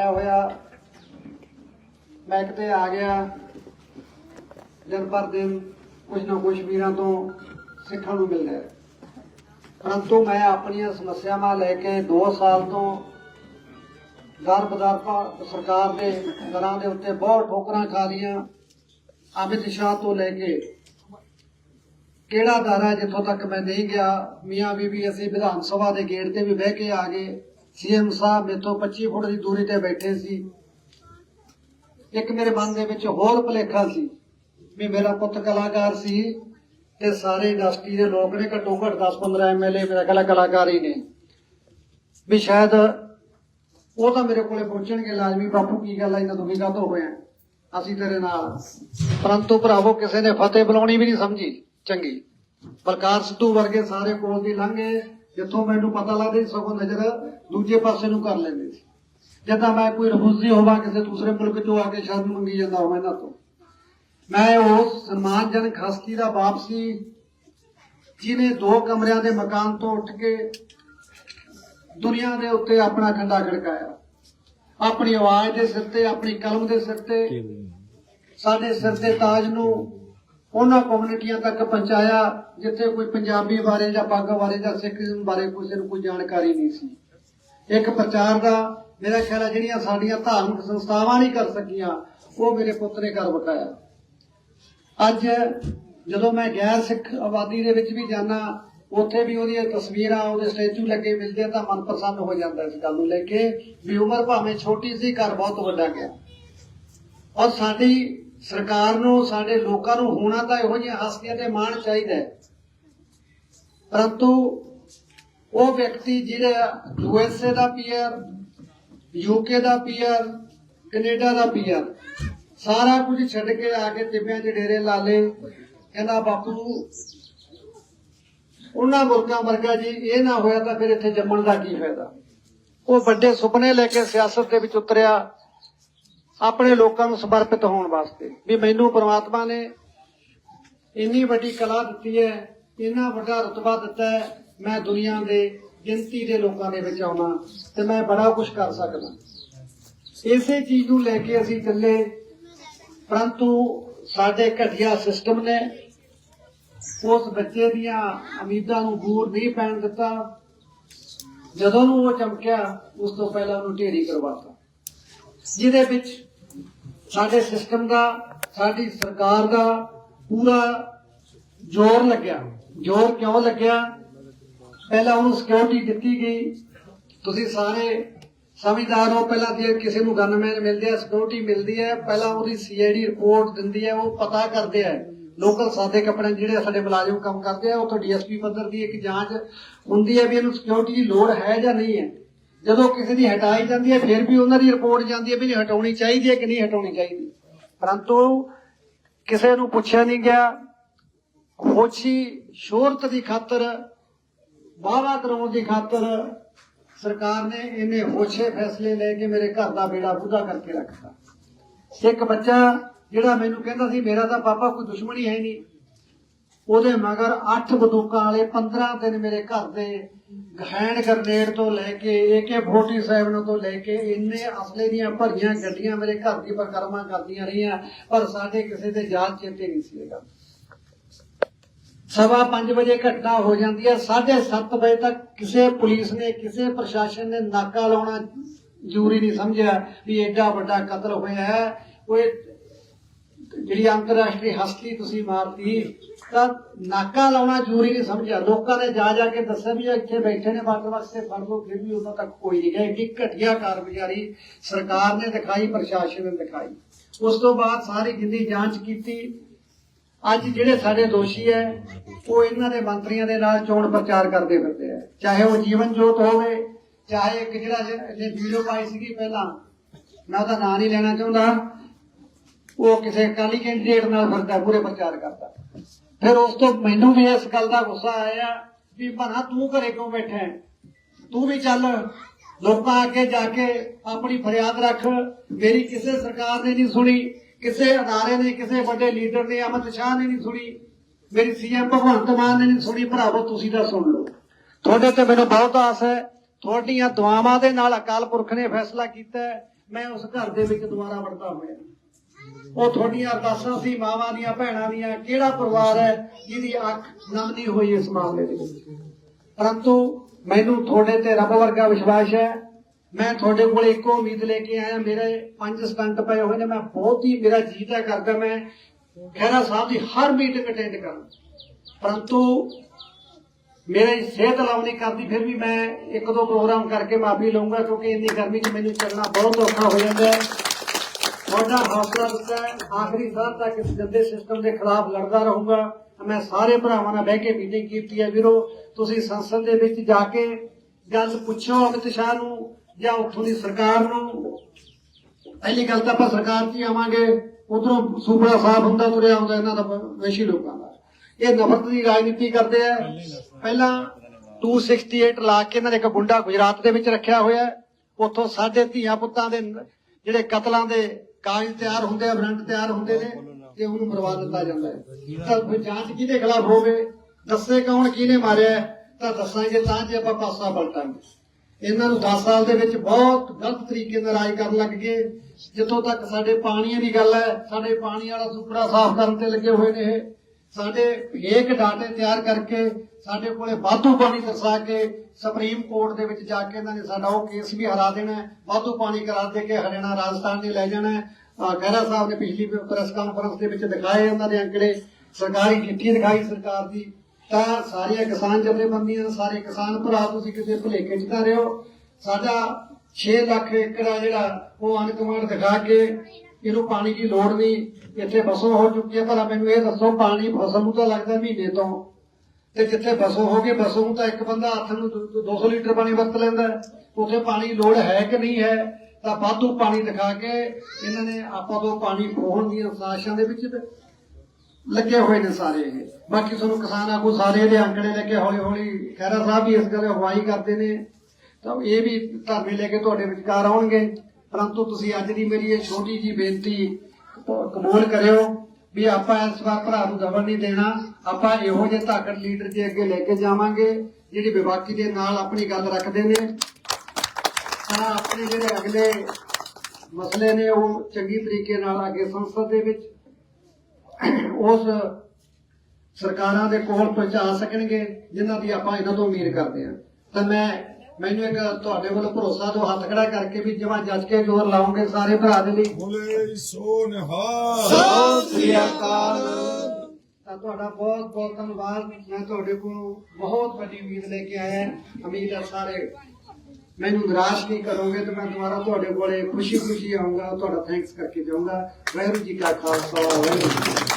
ਆਇਆ ਹੋਇਆ? ਮੈਂ ਕਿਤੇ ਆ ਗਿਆ। ਦਿਨ ਪਰ ਦਿਨ ਕੁਝ ਨਾ ਕੁਝ ਵੀਰਾਂ ਤੋਂ ਸਿੱਖਣ ਨੂੰ ਮਿਲਦਾ ਹੈ ਪਰੰਤੂ ਮੈਂ ਆਪਣੀਆਂ ਸਮੱਸਿਆਵਾਂ ਲੈ ਕੇ 2 ਸਾਲ ਤੋਂ ਦਰ ਬਦਰ ਸਰਕਾਰ ਦੇ ਦਰਾਂ ਦੇ ਉੱਤੇ ਬਹੁਤ ਠੋਕਰਾਂ ਖਾ ਲਈਆਂ ਅਮਿਤ ਸ਼ਾਹ ਤੋਂ ਲੈ ਕੇ ਕਿਹੜਾ ਦਰ ਹੈ ਜਿੱਥੋਂ ਤੱਕ ਮੈਂ ਨਹੀਂ ਗਿਆ, ਮੀਆਂ ਬੀਬੀ ਅਸੀਂ ਵਿਧਾਨ ਸਭਾ ਦੇ ਗੇਟ ਤੇ ਵੀ ਬਹਿ ਕੇ ਆ ਗਏ। ਸੀਐਮ ਸਾਹਿਬ ਮੇਥੋਂ 25 ਫੁੱਟ ਦੀ ਦੂਰੀ ਤੇ ਬੈਠੇ ਸੀ। ਇੱਕ ਮੇਰੇ ਮਨ ਦੇ ਵਿੱਚ ਹੋਰ ਭੁਲੇਖਾ ਸੀ ਵੀ ਮੇਰਾ ਪੁੱਤ ਕਲਾਕਾਰ ਸੀ ਤੇ ਸਾਰੇ ਇੰਡਸਟਰੀ ਦੇ ਲੋਕ ਨੇ ਘੱਟੋ ਘੱਟ 10-15 ਐਮਐਲਏ ਮੇਰਾ ਕਲਾ ਕਲਾਕਾਰ ਹੀ ਨੇ। ਵੀ ਸ਼ਾਇਦ ਉਹ ਤਾਂ ਮੇਰੇ ਕੋਲੇ ਪਹੁੰਚਣਗੇ, ਲਾਜ਼ਮੀ ਬਾਪੂ ਕੀ ਗੱਲ ਆ, ਇਹਨਾਂ ਦੁਖੀ ਕਾਹਤੋਂ ਹੋਏ ਆ ਅਸੀਂ ਤੇਰੇ ਨਾਲ। ਪਰੰਤੂ ਭਰਾਵੋ, ਕਿਸੇ ਨੇ ਫਤਿਹ ਬੁਲਾਉਣੀ ਵੀ ਨਹੀਂ ਸਮਝੀ, ਚੰਗੀ। ਬਲਕਾਰ ਸਿੱਧੂ ਵਰਗੇ ਸਾਰੇ ਕੋਲ ਦੀ ਲੰਘੇ ਜਿੱਥੋਂ ਮੈਨੂੰ ਪਤਾ ਲੱਗਦਾ ਸੀ ਸਗੋਂ ਨਜ਼ਰ ਦੂਜੇ ਪਾਸੇ ਨੂੰ ਕਰ ਲੈਂਦੇ ਸੀ। ਜਦੋਂ ਮੈਂ ਕੋਈ ਰਫੂਜ਼ੀ ਹੋਵਾਂ ਕਿਸੇ ਦੂਸਰੇ ਮੁਲਕ ਚੋਂ ਆ ਕੇ ਸ਼ਰਨ ਮੰਗੀ ਜਾਂਦਾ ਹੋਵਾਂ ਇਹਨਾਂ ਤੋਂ। ਮੈਂ ਉਹ ਸਨਮਾਨਜਨਕ ਹਸਤੀ ਦਾ ਬਾਪ ਸੀ ਜਿਨੇ ਦੋ ਕਮਰਿਆਂ ਦੇ ਮਕਾਨ ਤੋਂ ਉੱਠ ਕੇ ਦੁਨੀਆ ਦੇ ਉੱਤੇ ਆਪਣਾ ਖੰਡਾ ਖੜਕਾਇਆ। ਆਪਣੀ ਆਵਾਜ਼ ਦੇ ਸਿਰ ਤੇ ਆਪਣੀ ਕਲਮ ਦੇ ਸਿਰ ਤੇ ਸਾਡੇ ਸਿਰ ਦੇ ਤਾਜ ਨੂੰ ਉਹਨਾਂ ਕਮਿਊਨਿਟੀਆਂ ਤੱਕ ਪਹੁੰਚਾਇਆ, ਜਿੱਥੇ ਕੋਈ ਪੰਜਾਬੀ ਬਾਰੇ ਜਾਂ ਪੱਗ ਬਾਰੇ ਜਾਂ ਸਿੱਖੀਜ਼ਮ ਬਾਰੇ ਕਿਸੇ ਨੂੰ ਕੋਈ ਜਾਣਕਾਰੀ ਨਹੀਂ ਸੀ। ਇੱਕ ਪ੍ਰਚਾਰ ਦਾ ਮੇਰਾ ਖਿਆਲ ਹੈ ਜਿਹੜੀਆਂ ਸਾਡੀਆਂ ਧਾਰਮਿਕ ਸੰਸਥਾਵਾਂ ਨਹੀਂ ਕਰ ਸਕੀਆਂ, ਉਹ ਮੇਰੇ ਪੁੱਤ ਨੇ ਕਰ ਬਕਾਇਆ ਅੱਜ ਜਦੋਂ ਮੈਂ ਗੈਰ ਸਿੱਖ ਆਬਾਦੀ ਦੇ ਵਿੱਚ ਵੀ ਜਾਣਾ ਉੱਥੇ ਵੀ ਉਹਦੀਆਂ ਤਸਵੀਰਾਂ, ਉਹਦੇ ਸਟੈਚੂ ਲੱਗੇ ਮਿਲਦੇ ਤਾਂ ਮਨ ਪ੍ਰਸੰਨ ਹੋ ਜਾਂਦਾ ਇਸ ਗੱਲ ਨੂੰ ਲੈ ਕੇ ਵੀ ਉਮਰ ਭਾਵੇਂ ਛੋਟੀ ਸੀ, ਘਰ ਬਹੁਤ ਵੱਡਾ ਗਿਆ। ਔਰ ਸਾਡੀ ਸਰਕਾਰ ਨੂੰ, ਸਾਡੇ ਲੋਕਾਂ ਨੂੰ ਹੋਣਾ ਤਾਂ ਇਹੋ ਜਿਹੀਆਂ ਹਸਤੀਆਂ ਤੇ ਮਾਣ ਚਾਹੀਦਾ ਹੈ। ਪਰੰਤੂ ਉਹ ਵਿਅਕਤੀ ਜਿਹੜਾ ਯੂਐਸਏ ਦਾ ਪੀਆਰ ਯੂਕੇ ਦਾ ਪੀਆਰ ਕੈਨੇਡਾ ਦਾ ਪੀਆਰ ਸਾਰਾ ਕੁਝ ਛੱਡ ਕੇ ਆ ਕੇ ਟਿੱਬਿਆਂ 'ਚ ਡੇਰੇ ਲਾ ਲੇ ਕਹਿੰਦਾ, ਬਾਪੂ, ਉਹਨਾਂ ਮੁਲਕਾਂ ਵਰਗਾ ਜੀ ਇਹ ਨਾ ਹੋਇਆ ਤਾਂ ਫਿਰ ਇੱਥੇ ਜੰਮਣ ਦਾ ਕੀ ਫਾਇਦਾ? ਉਹ ਵੱਡੇ ਸੁਪਨੇ ਲੈ ਕੇ ਸਿਆਸਤ ਦੇ ਵਿੱਚ ਉਤਰਿਆ। ਆਪਣੇ ਲੋਕਾਂ ਨੂੰ ਸਮਰਪਿਤ ਹੋਣ ਵਾਸਤੇ। ਵੀ ਮੈਨੂੰ ਪ੍ਰਮਾਤਮਾ ਨੇ ਇੰਨੀ ਵੱਡੀ ਕਲਾ ਦਿੱਤੀ ਹੈ, ਇੰਨਾ ਵੱਡਾ ਰਤਬਾ ਦਿੱਤਾ ਹੈ, ਮੈਂ ਦੁਨੀਆ ਦੇ ਗਿਣਤੀ ਦੇ ਲੋਕਾਂ ਦੇ ਵਿੱਚ ਆਉਣਾ ਤੇ ਮੈਂ ਬੜਾ ਕੁਝ ਕਰ ਸਕਦਾ। ਇਸੇ ਚੀਜ਼ ਨੂੰ ਲੈ ਕੇ ਅਸੀਂ ਚੱਲੇ, ਪਰੰਤੂ ਸਾਡੇ ਘਟੀਆ ਸਿਸਟਮ ਨੇ ਉਸ ਬੱਚੇ ਦੀਆਂ ਉਮੀਦਾਂ ਨੂੰ ਦੂਰ ਨਹੀਂ ਪੈਣ ਦਿੱਤਾ। ਜਦੋਂ ਨੂੰ ਉਹ ਚਮਕਿਆ, ਉਸ ਤੋਂ ਪਹਿਲਾਂ ਉਹਨੂੰ ਢੇਰੀ ਕਰਵਾਤਾ ਜਿਹਦੇ ਵਿੱਚ ਸਾਡੇ ਸਿਸਟਮ ਦਾ, ਸਾਡੀ ਸਰਕਾਰ ਦਾ ਪੂਰਾ ਜ਼ੋਰ ਲੱਗਿਆ। ਜ਼ੋਰ ਕਿਉਂ ਲੱਗਿਆ? ਪਹਿਲਾਂ ਉਹਨੂੰ ਸਿਕਿਉਰਿਟੀ ਦਿੱਤੀ ਗਈ। ਤੁਸੀਂ ਸਾਰੇ ਸਮਝਦਾਰ ਹੋ, ਪਹਿਲਾਂ ਜੇ ਕਿਸੇ ਨੂੰ ਗਨਮੈਨ ਮਿਲਦੇ ਆ ਸਿਕਿਉਰਿਟੀ ਮਿਲਦੀ ਹੈ, ਪਹਿਲਾਂ ਉਹਦੀ ਸੀਆਈਡੀ ਰਿਪੋਰਟ ਦਿੰਦੀ ਹੈ, ਉਹ ਪਤਾ ਕਰਦੇ ਆ। ਲੋਕਲ ਸਾਦੇ ਕੱਪੜੇ ਜਿਹੜੇ ਸਾਡੇ ਮੁਲਾਜ਼ਮ ਕੰਮ ਕਰਦੇ ਆ ਉੱਥੋਂ ਡੀਐਸਪੀ ਪੱਧਰ ਦੀ ਇੱਕ ਜਾਂਚ ਹੁੰਦੀ ਹੈ ਵੀ ਇਹਨੂੰ ਸਿਕਿਉਰਿਟੀ ਦੀ ਲੋੜ ਹੈ ਜਾਂ ਨਹੀਂ ਹੈ। ਜਦੋਂ ਕਿਸੇ ਦੀ ਹਟਾਈ ਜਾਂਦੀ ਹੈ, ਫਿਰ ਵੀ ਉਹਨਾਂ ਦੀ ਰਿਪੋਰਟ ਜਾਂਦੀ ਹੈ ਵੀ ਇਹ ਹਟਾਉਣੀ ਚਾਹੀਦੀ ਹੈ ਕਿ ਨਹੀਂ ਹਟਾਉਣੀ ਚਾਹੀਦੀ। ਪਰੰਤੂ ਕਿਸੇ ਨੂੰ ਪੁੱਛਿਆ ਨਹੀਂ ਗਿਆ ਖੋਜੀ ਸ਼ੋਹਰਤ ਦੀ ਖਾਤਰ ਵਾਵਾ ਕਰਾਉਣ ਦੀ ਖਾਤਰ ਸਰਕਾਰ ਨੇ ਇਹਨੇ ਹੋਛੇ ਫੈਸਲੇ ਲੈ ਕੇ ਮੇਰੇ ਘਰ ਦਾ ਬੇੜਾ ਬੁੱਧਾ ਕਰਕੇ ਰੱਖਤਾ। ਇੱਕ ਬੱਚਾ ਜਿਹੜਾ ਮੈਨੂੰ ਕਹਿੰਦਾ ਸੀ, ਮੇਰਾ ਤਾਂ ਪਾਪਾ ਕੋਈ ਦੁਸ਼ਮਣੀ ਹੈ ਨਹੀਂ। ਉਹਦੇ ਮਗਰ 8 ਬੰਦੂਕਾਂ ਵਾਲੇ 15 ਦਿਨ ਮੇਰੇ ਘਰ ਦੇ ਗਹਿਣ ਗਰਨੇਡ ਤੋਂ ਲੈ ਕੇ AK47 ਤੋਂ ਲੈ ਕੇ ਇੰਨੇ ਅਸਲੇ ਦੀਆਂ ਭਰੀਆਂ ਗੱਡੀਆਂ ਮੇਰੇ ਘਰ ਦੀ ਪਰਕਰਮਾ ਕਰਦੀਆਂ ਰਹੀਆਂ, ਪਰ ਸਾਡੇ ਕਿਸੇ ਦੇ ਯਾਦ ਚੇਤੇ ਨਹੀਂ ਸੀ ਇਹ ਗੱਲ। ਸਵਾ 5 ਵਜੇ ਘਟਨਾ ਹੋ ਜਾਂਦੀ ਹੈ 7:30 ਵਜੇ ਤੱਕ ਕਿਸੇ ਪੁਲਿਸ ਨੇ, ਕਿਸੇ ਪ੍ਰਸ਼ਾਸਨ ਨੇ ਨਾਕਾ ਲਾਉਣਾ ਜ਼ਰੂਰੀ ਨਹੀਂ ਸਮਝਿਆ ਵੀ ਐਡਾ ਵੱਡਾ ਕਤਲ ਹੋਇਆ ਹੈ। ਉਹ ਜਿਹੜੀ ਅੰਤਰਰਾਸ਼ਟਰੀ ਹਸਤੀ ਤੁਸੀਂ ਮਾਰਤੀ, ਤਾਂ ਨਾਕਾ ਲਾਉਣਾ ਜ਼ਰੂਰੀ ਨਹੀਂ ਸਮਝਿਆ। ਲੋਕਾਂ ਨੇ ਜਾ ਜਾ ਕੇ ਦੱਸਿਆ ਵੀ ਇੱਥੇ ਬੈਠੇ ਨੇ ਬਾਅਦ ਵਾਸਤੇ ਫੜ ਲਓ, ਫਿਰ ਵੀ ਉਦੋਂ ਤੱਕ ਕੋਈ ਨਹੀਂ ਗਿਆ। ਏਡੀ ਘਟੀਆ ਕਾਰਗੁਜ਼ਾਰੀ ਸਰਕਾਰ ਨੇ ਦਿਖਾਈ, ਪ੍ਰਸ਼ਾਸਨ ਨੇ ਦਿਖਾਈ। ਉਸ ਤੋਂ ਬਾਅਦ ਸਾਰੀ ਜਿੰਦੀ ਜਾਂਚ ਕੀਤੀ, ਅੱਜ ਜਿਹੜੇ ਸਾਡੇ ਦੋਸ਼ੀ ਹੈ, ਉਹ ਇਹਨਾਂ ਦੇ ਮੰਤਰੀਆਂ ਦੇ ਨਾਲ ਚੋਣ ਪ੍ਰਚਾਰ ਕਰਦੇ ਫਿਰਦੇ ਆ। ਚਾਹੇ ਉਹ ਜੀਵਨ ਜੋਤ ਹੋਵੇ, ਚਾਹੇ ਇੱਕ ਜਿਹੜਾ ਜੇ ਵੀਡੀਓ ਪਾਈ ਸੀਗੀ ਪਹਿਲਾਂ, ਮੈਂ ਉਹਦਾ ਨਾਂ ਨਹੀਂ ਲੈਣਾ ਚਾਹੁੰਦਾ। ਉਹ ਕਿਸੇ ਅਕਾਲੀ ਕੈਂਡੀਡੇਟ ਨਾਲ ਫਿਰਦਾ ਪੂਰੇ ਪ੍ਰਚਾਰ ਕਰਦਾ। ਫਿਰ ਉਸ ਤੋਂ ਮੈਨੂੰ ਵੀ ਇਸ ਗੱਲ ਦਾ ਗੁੱਸਾ ਆਇਆ ਵੀ ਭਣਾ ਤੂੰ ਘਰੇ ਕਿਉਂ ਬੈਠਾ ਹੈ? ਤੂੰ ਵੀ ਚੱਲ, ਲੋਕਾਂ ਅੱਗੇ ਜਾ ਕੇ ਆਪਣੀ ਫਰਿਆਦ ਰੱਖ। ਮੇਰੀ ਕਿਸੇ ਸਰਕਾਰ ਨੇ ਨਹੀਂ ਸੁਣੀ, ਕਿਸੇ ਅਦਾਰੇ ਨੇ, ਕਿਸੇ ਵੱਡੇ ਲੀਡਰ ਨੇ, ਅਮਿਤ ਸ਼ਾਹ ਨੇ ਨਹੀਂ ਸੁਣੀ, ਮੇਰੀ ਸੀਐਮ ਭਗਵੰਤ ਮਾਨ ਨੇ ਨਹੀਂ ਸੁਣੀ। ਭਰਾਵੋ, ਤੁਸੀਂ ਤਾਂ ਸੁਣ ਲਓ। ਤੁਹਾਡੇ ਤੇ ਮੈਨੂੰ ਬਹੁਤ ਆਸ ਹੈ। ਤੁਹਾਡੀਆਂ ਦੁਆਵਾਂ ਦੇ ਨਾਲ ਅਕਾਲ ਪੁਰਖ ਨੇ ਫੈਸਲਾ ਕੀਤਾ ਮੈਂ ਉਸ ਘਰ ਦੇ ਵਿੱਚ ਦੁਬਾਰਾ ਵੜਦਾ ਹੋਇਆ। ਉਹ ਤੁਹਾਡੀਆਂ ਅਰਦਾਸਾਂ ਸੀ, ਮਾਵਾਂ ਦੀਆਂ, ਭੈਣਾਂ ਦੀਆਂ, ਕਿਹੜਾ ਪਰਿਵਾਰ ਹੈ ਜਿਹਦੀ ਅੱਖ ਨਮ ਨਹੀਂ ਹੋਈ ਇਸ ਮਾਮਲੇ ਦੇ ਵਿੱਚ? ਪਰੰਤੂ ਮੈਨੂੰ ਤੁਹਾਡੇ ਤੇ ਰੱਬ ਵਰਗਾ ਵਿਸ਼ਵਾਸ ਹੈ। ਮੈਂ ਤੁਹਾਡੇ ਕੋਲ ਇੱਕੋ ਉਮੀਦ ਲੈ ਕੇ ਆਇਆ, ਮੇਰੇ ਪੰਜ ਸਟੰਟ ਪਏ ਹੋਏ ਨੇ, ਮੈਂ ਬਹੁਤ ਹੀ ਮੇਰਾ ਜੀਤਾ ਕਰਦਾ, ਮੈਂ ਖਹਿਰਾ ਸਾਹਿਬ ਦੀ ਹਰ ਮੀਟਿੰਗ ਅਟੈਂਡ ਕਰਾਂ। ਪਰੰਤੂ ਮੇਰੀ ਸਿਹਤ ਲਾਉਣੀ ਕਰਦੀ, ਫਿਰ ਵੀ ਮੈਂ ਇੱਕ ਦੋ ਪ੍ਰੋਗਰਾਮ ਕਰਕੇ ਮਾਫੀ ਲਵਾਂਗਾ ਕਿਉਂਕਿ ਇੰਨੀ ਗਰਮੀ 'ਚ ਮੈਨੂੰ ਚੱਲਣਾ ਬਹੁਤ ਔਖਾ ਹੋ ਜਾਂਦਾ ਹੈ। ਤੁਹਾਡਾ ਹੌਸਲਾ ਦਿੱਤਾ ਆਖਰੀ ਸਾਹ ਤੱਕ ਇਸ ਗੰਦੇ ਸਿਸਟਮ ਦੇ ਖਿਲਾਫ ਲੜਦਾ ਰਹੂੰਗਾ। ਮੈਂ ਸਾਰੇ ਭਰਾਵਾਂ ਨਾਲ ਬਹਿ ਕੇ ਮੀਟਿੰਗ ਕੀਤੀ ਹੈ ਵੀਰੋ। ਤੁਸੀਂ ਸੰਸਦ ਦੇ ਵਿੱਚ ਜਾ ਕੇ ਗੱਲ ਪੁੱਛੋ ਅਮਿਤ ਸ਼ਾਹ ਨੂੰ ਜਾਂ ਉੱਥੋਂ ਦੀ ਸਰਕਾਰ ਨੂੰ। ਪਹਿਲੀ ਗੱਲ ਤਾਂ ਆਪਾਂ ਸਰਕਾਰ 'ਚ ਆਵਾਂਗੇ। ਉਧਰੋਂ ਸੂਬਾ ਸਾਹਿਬ ਹੁੰਦਾ, ਤੁਰਿਆ ਹੁੰਦਾ ਇਹਨਾਂ ਦਾ ਵੈਸ਼ੀ ਲੋਕਾਂ ਦਾ। ਇਹ ਨਫ਼ਰਤ ਦੀ ਰਾਜਨੀਤੀ ਕਰਦੇ ਆ। ਪਹਿਲਾਂ 268 ਲਾ ਕੇ ਇਹਨਾਂ ਨੇ ਇੱਕ ਗੁੰਡਾ ਗੁਜਰਾਤ ਦੇ ਵਿੱਚ ਰੱਖਿਆ ਹੋਇਆ ਉੱਥੋਂ ਸਾਡੇ ਧੀਆਂ ਪੁੱਤਾਂ ਦੇ ਜਿਹੜੇ ਕਤਲਾਂ ਦੇ ਕਾਗਜ਼ ਤਿਆਰ ਹੁੰਦੇ ਆ ਵਾਰੰਟ ਤਿਆਰ ਹੁੰਦੇ ਨੇ ਤੇ ਉਹਨੂੰ ਮਰਵਾ ਦਿੱਤਾ ਜਾਂਦਾ ਹੈ। ਤਾਂ ਫਿਰ ਜਾਂਚ ਕਿਹਦੇ ਖਿਲਾਫ ਹੋਵੇ ਦੱਸੇ ਕੌਣ ਕਿਹਨੇ ਮਾਰਿਆ ਤਾਂ ਦੱਸਾਂਗੇ ਤਾਂ ਜੇ ਆਪਾਂ ਪਾਸਾ ਪਲਟਾਂਗੇ। ਇਹਨਾਂ ਨੂੰ 10 ਸਾਲ ਦੇ ਵਿੱਚ ਬਹੁਤ ਗਲਤ ਤਰੀਕੇ ਨਾਲ ਰਾਜ ਕਰਨ ਲੱਗ ਗਏ। ਜਿੱਥੋਂ ਤੱਕ ਸਾਡੇ ਪਾਣੀਆਂ ਦੀ ਗੱਲ ਹੈ ਸਾਡੇ ਪਾਣੀ ਵਾਲਾ ਸੁਪੜਾ ਸਾਫ਼ ਕਰਨ ਤੇ ਲੱਗੇ ਹੋਏ ਨੇ ਇਹ। ਸਾਡੇ ਫੇਕ ਡਾਟੇ ਤਿਆਰ ਕਰਕੇ ਸਾਡੇ ਕੋਲੇ ਵਾਧੂ ਪਾਣੀ ਦਰਸਾ ਕੇ ਸੁਪਰੀਮ ਕੋਰਟ ਦੇ ਵਿੱਚ ਜਾ ਕੇ ਇਹਨਾਂ ਨੇ ਸਾਡਾ ਉਹ ਕੇਸ ਵੀ ਹਰਾ ਦੇਣਾ ਵਾਧੂ ਪਾਣੀ ਕਰਾ ਦੇ ਕੇ ਹਰਿਆਣਾ ਰਾਜਸਥਾਨ ਨੇ ਲੈ ਜਾਣਾ ਖਹਿਰਾ ਸਾਹਿਬ ਨੇ ਪਿਛਲੀ ਪ੍ਰੈਸ ਕਾਨਫਰੰਸ ਦੇ ਵਿੱਚ ਦਿਖਾਏ ਉਹਨਾਂ ਦੇ ਅੰਕੜੇ, ਸਰਕਾਰੀ ਚਿੱਠੀ ਦਿਖਾਈ ਸਰਕਾਰ ਦੀ। ਤਾਂ ਸਾਰੀਆਂ ਕਿਸਾਨ ਜਥੇਬੰਦੀਆਂ, ਸਾਰੇ ਕਿਸਾਨ ਭਰਾ ਤੁਸੀਂ ਕਿਸੇ ਭੁਲੇਖੇ ਚ ਨਾ ਰਹੋ। ਸਾਡਾ 6 ਲੱਖ ਏਕੜ ਆ ਜਿਹੜਾ ਉਹ ਅਨਕਮਾਂਡ ਦਿਖਾ ਕੇ ਇਹਨੂੰ ਪਾਣੀ ਦੀ ਲੋੜ ਨਹੀਂ ਇੱਥੇ ਬਸੋਂ ਹੋ ਚੁੱਕੀ ਹੈ, ਭਲਾ ਮੈਨੂੰ ਇਹ ਦੱਸੋ, ਪਾਣੀ ਫਸਲ ਨੂੰ ਤਾਂ ਲੱਗਦਾ ਮਹੀਨੇ ਤੋਂ। ਤੇ ਜਿੱਥੇ ਬਸੋਂ ਹੋ ਗਏ ਬਸੋਂ ਨੂੰ ਤਾਂ ਇੱਕ ਬੰਦਾ ਹੱਥ ਨੂੰ ਦੋ- ਦੋ- 200 ਲੀਟਰ ਪਾਣੀ ਵਰਤ ਲੈਂਦਾ ਉੱਥੇ ਪਾਣੀ ਲੋੜ ਹੈ ਕਿ ਨਹੀਂ ਹੈ, ਤਾਂ ਵਾਧੂ ਪਾਣੀ ਦਿਖਾ ਕੇ ਇਹਨਾਂ ਨੇ ਆਪਾਂ ਤੋਂ ਪਾਣੀ ਖੋਹਣ ਦੀਆਂ ਸਾਜ਼ਿਸ਼ਾਂ ਦੇ ਵਿੱਚ ਲੱਗੇ ਹੋਏ ਨੇ ਸਾਰੇ ਇਹ। ਬਾਕੀ ਤੁਹਾਨੂੰ ਕਿਸਾਨ ਆਗੂ ਸਾਰੇ ਇਹਦੇ ਅੰਕੜੇ ਲੈ ਕੇ ਹੌਲੀ ਹੌਲੀ ਖਹਿਰਾ ਸਾਹਿਬ ਵੀ ਇਸ ਗੱਲ ਅਗਵਾਈ ਕਰਦੇ ਨੇ। ਤਾਂ ਇਹ ਵੀ ਧਰਨੇ ਲੈ ਕੇ ਤੁਹਾਡੇ ਵਿਚਕਾਰ ਆਉਣਗੇ। ਪਰੰਤੂ ਤੁਸੀਂ ਅੱਜ ਦੀ ਮੇਰੀ ਇਹ ਛੋਟੀ ਜੀ ਬੇਨਤੀ ਕਬੂਲ ਕਰਿਓ ਵੀ ਆਪਾਂ ਇਸ ਵਾਰ ਭਰਾ ਨੂੰ ਦਬਣ ਨਹੀਂ ਦੇਣਾ। ਆਪਾਂ ਇਹੋ ਜਿਹੇ ਤਾਕਤ ਲੀਡਰ ਜੇ ਅੱਗੇ ਲੈ ਕੇ ਜਾਵਾਂਗੇ, ਜਿਹੜੀ ਵਿਵਾਕੀ ਦੇ ਨਾਲ ਆਪਣੀ ਗੱਲ ਰੱਖਦੇ ਨੇ। ਤਾਂ ਆਪਣੇ ਜਿਹੜੇ ਅਗਲੇ ਮਸਲੇ ਨੇ ਉਹ ਚੰਗੀ ਤਰੀਕੇ ਨਾਲ ਅੱਗੇ ਸੰਸਦ ਦੇ ਵਿੱਚ ਉਸ ਸਰਕਾਰਾਂ ਦੇ ਕੋਲ ਪਹੁੰਚਾ ਸਕਣਗੇ, ਜਿਨ੍ਹਾਂ ਦੀ ਆਪਾਂ ਇਹਨਾਂ ਤੋਂ ਉਮੀਦ ਕਰਦੇ ਹਾਂ। ਤਾਂ ਮੈਂ ਮੈਨੂੰ ਇੱਕ ਤੁਹਾਡੇ ਵੱਲੋਂ ਭਰੋਸਾ ਤੋਂ ਹੱਥ ਖੜਾ ਕਰਕੇ ਵੀ ਜਿਵੇਂ ਜੱਜ ਕੇ ਜ਼ੋਰ ਲਾਉਂਗੇ ਸਾਰੇ ਭਰਾ ਦੇ ਲਈ। ਬੋਲੇ ਸੋ ਨਿਹਾਲ। ਸਤਿ ਸ੍ਰੀ ਅਕਾਲ। ਤਾਂ ਤੁਹਾਡਾ ਬਹੁਤ ਬਹੁਤ ਧੰਨਵਾਦ। ਮੈਂ ਤੁਹਾਡੇ ਕੋਲ ਬਹੁਤ ਵੱਡੀ ਉਮੀਦ ਲੈ ਕੇ ਆਇਆ ਹਾਂ। ਉਮੀਦ ਹੈ ਸਾਰੇ। ਮੈਨੂੰ ਨਿਰਾਸ਼ ਨਹੀਂ ਕਰੋਗੇ ਤੇ ਮੈਂ ਦੁਬਾਰਾ ਤੁਹਾਡੇ ਕੋਲੇ ਖੁਸ਼ੀ ਖੁਸ਼ੀ ਆਉਂਗਾ। ਤੁਹਾਡਾ ਥੈਂਕਸ ਕਰਕੇ ਜਾਊਂਗਾ। ਵਾਹਿਗੁਰੂ ਜੀ ਕਾ ਖਾਲਸਾ ਵਾਹਿਗੁਰੂ।